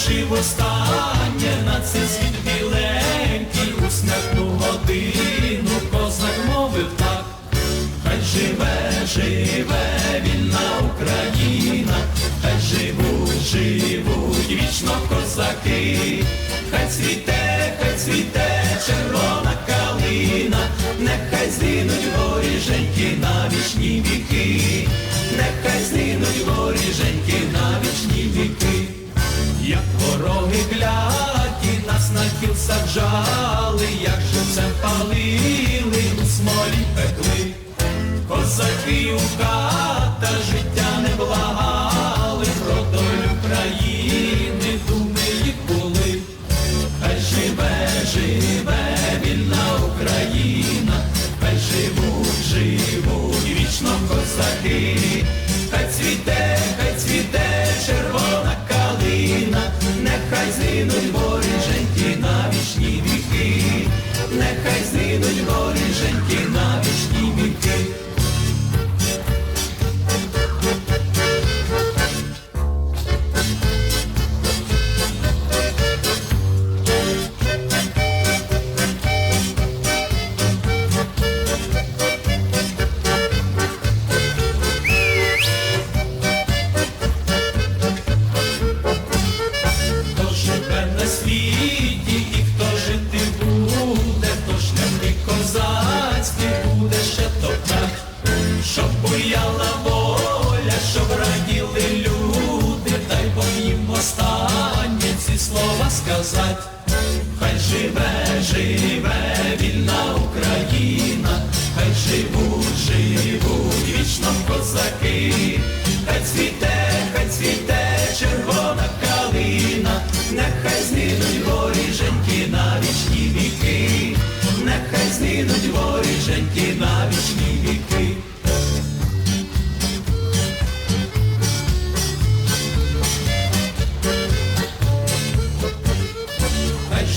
глянувши востаннє на цей світ біленький, у смертну годину козак мовив так, хай живе, живе вільна Україна, хай живуть, живуть вічно козаки, хай цвіте, хай цвіте червона калина, нехай згинуть воріженьки на вічні віки, хата життя не благали, про долю країни. Думи їх були, хай живе, живе вільна Україна, хай живуть, живуть вічно козаки, буяла воля, щоб раділи люди, дай Бог їм останнє ці слова сказать. Хай живе, живе вільна Україна, хай живуть, живуть вічно козаки, хай цвіте, хай цвіте червона калина, нехай згинуть воріженьки на вічні віки, нехай згинуть воріженьки на вічні віки.